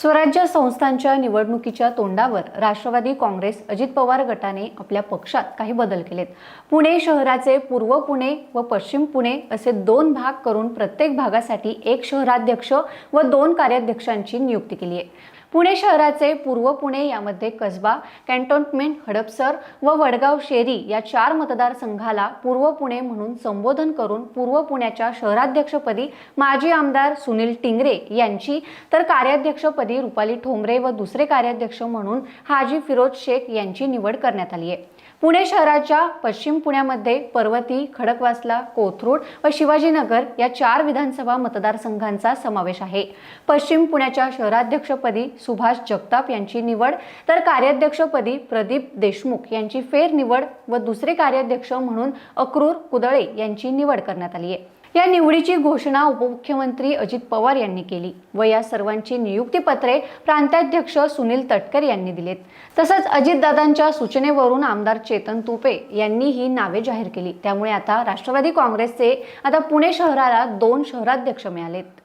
स्वराज्य संस्थांच्या निवडणुकीच्या तोंडावर राष्ट्रवादी काँग्रेस अजित पवार गटाने आपल्या पक्षात काही बदल केलेत. पुणे शहराचे पूर्व पुणे व पश्चिम पुणे असे दोन भाग करून प्रत्येक भागासाठी एक शहराध्यक्ष व दोन कार्याध्यक्षांची नियुक्ती केली आहे. पुणे शहराचे पूर्व पुणे यामध्ये कसबा कॅन्टोन्मेंट हडपसर व वडगाव शेरी या चार मतदारसंघाला पूर्व पुणे म्हणून संबोधन करून पूर्व पुण्याच्या शहराध्यक्षपदी माजी आमदार सुनील टिंगरे यांची तर कार्याध्यक्षपदी रुपाली ठोंबरे व दुसरे कार्याध्यक्ष म्हणून हाजी फिरोज शेख यांची निवड करण्यात आली आहे. पुणे शहराच्या पश्चिम पुण्यामध्ये पर्वती खडकवासला कोथरूड व शिवाजीनगर या चार विधानसभा मतदारसंघांचा समावेश आहे. पश्चिम पुण्याच्या शहराध्यक्षपदी सुभाष जगताप यांची निवड तर कार्याध्यक्षपदी प्रदीप देशमुख यांची फेरनिवड व दुसरे कार्याध्यक्ष म्हणून अक्रूर कुदळे यांची निवड करण्यात आली आहे. या निवडीची घोषणा उपमुख्यमंत्री अजित पवार यांनी केली व या सर्वांची नियुक्तीपत्रे प्रांताध्यक्ष सुनील तटकर यांनी दिलीत. तसंच अजितदादांच्या सूचनेवरून आमदार चेतन तुपे यांनी ही नावे जाहीर केली. त्यामुळे आता राष्ट्रवादी काँग्रेसचे आता पुणे शहराला दोन शहराध्यक्ष मिळालेत.